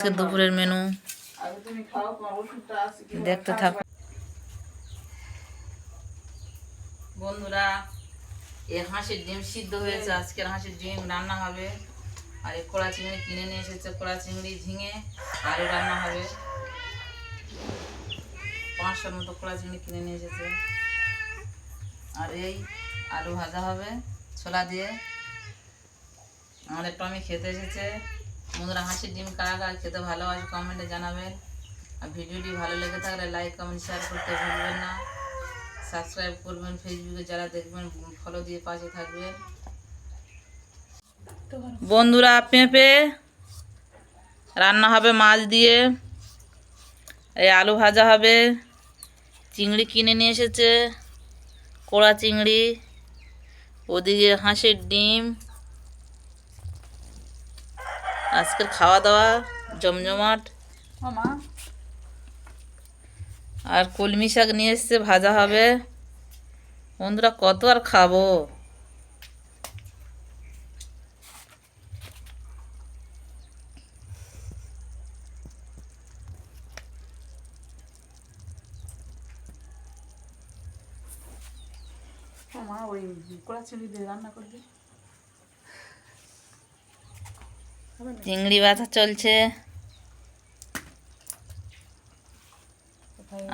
আজকে দুপুরের মেনু দেখতে থাকো। বন্ধুরা, এ হাঁসের ডিম সিদ্ধ হয়েছে। আজকের হাঁসের ডিম রান্না হবে। আর কড়া চিংড়ি কিনে নিয়ে এসেছে। কড়া চিংড়ি ঝিঙে, আলু রান্না হবে। পাঁচশোর মতো কড়া চিংড়ি কিনে নিয়ে এসেছে। আর এই আলু ভাজা হবে ছোলা দিয়ে। আমাদের টমি খেতে এসেছে। বন্ধুরা, হাঁসির ডিম কারা কারা খেতে ভালোবাসে কমেন্টে জানাবেন। আর ভিডিওটি ভালো লেগে থাকলে লাইক কমেন্ট শেয়ার করতে ভুলবেন না। সাবস্ক্রাইব করবেন ফেসবুকে যারা দেখবেন ফলো দিয়ে পাশে থাকবেন। বন্ধুরা, পেঁপে, রান্না হবে মাছ দিয়ে। এই আলু ভাজা হবে। চিংড়ি কিনে নিয়ে এসেছে। কোড়া চিংড়ি। ওদিকে হাঁসের ডিম। আজকের খাওয়া দাওয়া জমজমাট আর কলমি শাক নিয়ে এসছে ভাজা হবে। বন্ধুরা কত আর খাব? মা ওই কড়া চিংড়ি দিয়ে রান্না করবি। চিংড়ি বাছা চলছে।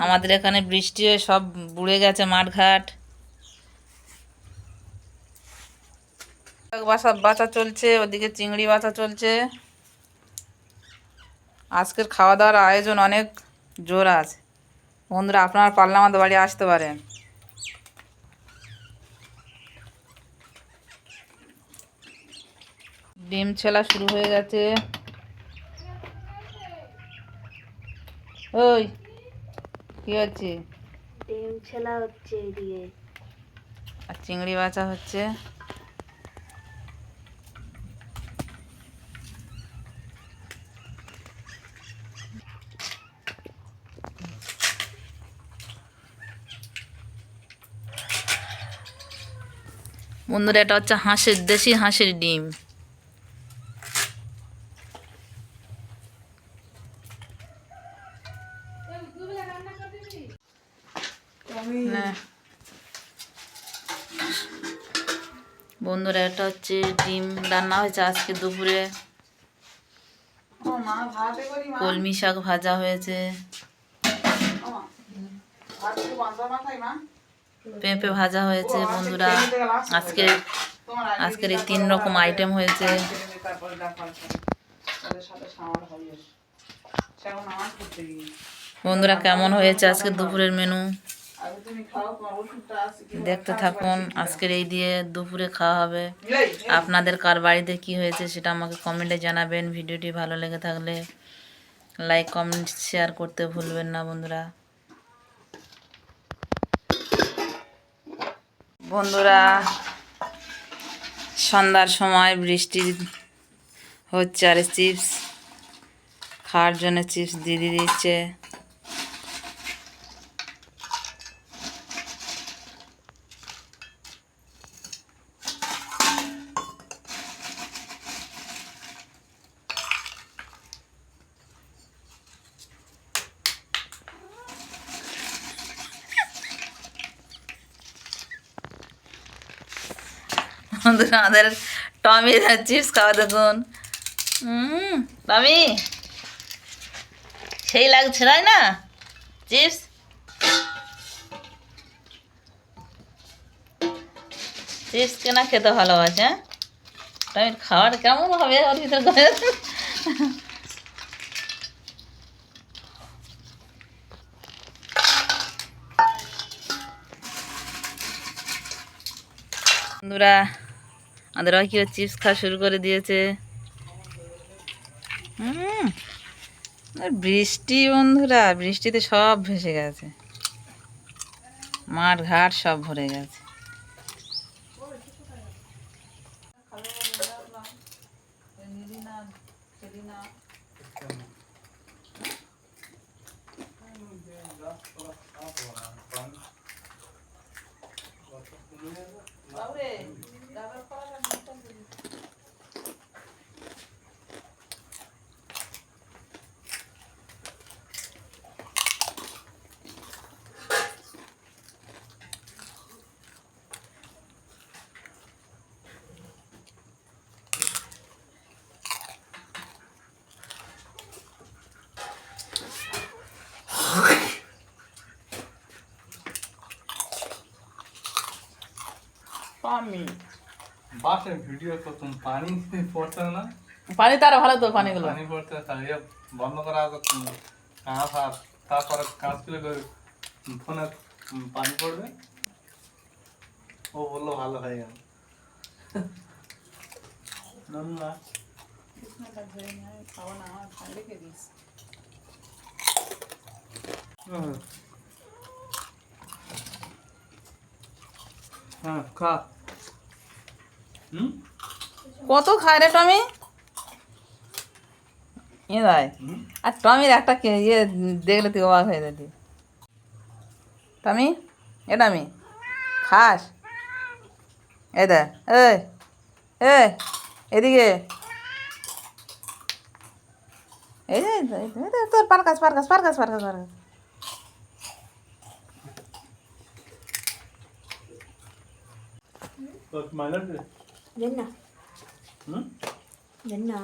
আমাদের এখানে বৃষ্টি হয়ে সব বুড়ে গেছে মাঠঘাট। বাসা চলছে, ওদিকে চিংড়ি বাছা চলছে। আজকের খাওয়া দাওয়ার আয়োজন অনেক জোর আছে বন্ধুরা, আপনার পারলে আমাদের বাড়ি আসতে পারেন। ডিম ছেলা শুরু হয়ে গেছে। ওই কি হচ্ছে? ডিম ছেলা হচ্ছে এদিকে। আর চিংড়ি বাছা হচ্ছে। বন্ধুরা এটা হচ্ছে হাঁসের দেশি হাঁসের ডিম। বন্ধুরা, এটা হচ্ছে ডিম রান্না হয়েছে আজকে দুপুরে। কলমি শাক ভাজা হয়েছে। পেঁপে ভাজা হয়েছে, বন্ধুরা। আজকে আজকের এই তিন রকম আইটেম হয়েছে। সাথে বন্ধুরা কেমন হয়েছে আজকে দুপুরের মেনু দেখতে থাকুন, আজকের এই দিয়ে দুপুরে খাওয়া হবে। আপনাদের কার বাড়িতে কি হয়েছে সেটা আমাকে কমেন্টে জানাবেন। ভিডিওটি ভালো লেগে থাকলে লাইক কমেন্ট শেয়ার করতে ভুলবেন না বন্ধুরা। বন্ধুরা, সন্ধ্যার সময় বৃষ্টি হচ্ছে আর চিপস খাওয়ার জন্য চিপস দিয়ে দিচ্ছে। বন্ধুরা, আমাদের টমি চিপস খাওয়া দেখুন। হুম টমি, সেই লাগছে, তাই না? চিপস চিপস কেনা খেতে ভালোবাসে হ্যাঁ? টমির খাবার কেমন হবে ওর ভিতরে বন্ধুরা আমাদের অকিও চিপস খাওয়া শুরু করে দিয়েছে হুম বৃষ্টি বন্ধুরা, বৃষ্টিতে সব ভেসে গেছে মাঠ ঘাট সব ভরে গেছে আমি। বাসে ভিডিও করতাম পানি পড়তে না? পানি তার ভালো তো পানিগুলো। পানি পড়তে তাই বন্ধ করা আছে কাঁচ আর তারপরে কাঁচ করে ফোনে পানি পড়বে। ও বলল ভালো হয়ে গেল। হ্যাঁ খা। কত খায় রে টমি? এ ভাই আর টমির একটা ইয়ে দেখলে তুই অবাক হয়ে যেতি। টমি এ টমি খাস। এ দে এ এ এদিকে। এই তোর পারকাস পারকাস পারকাস পারকাস পারকাস মাইলার দে দেন না হুম দেন না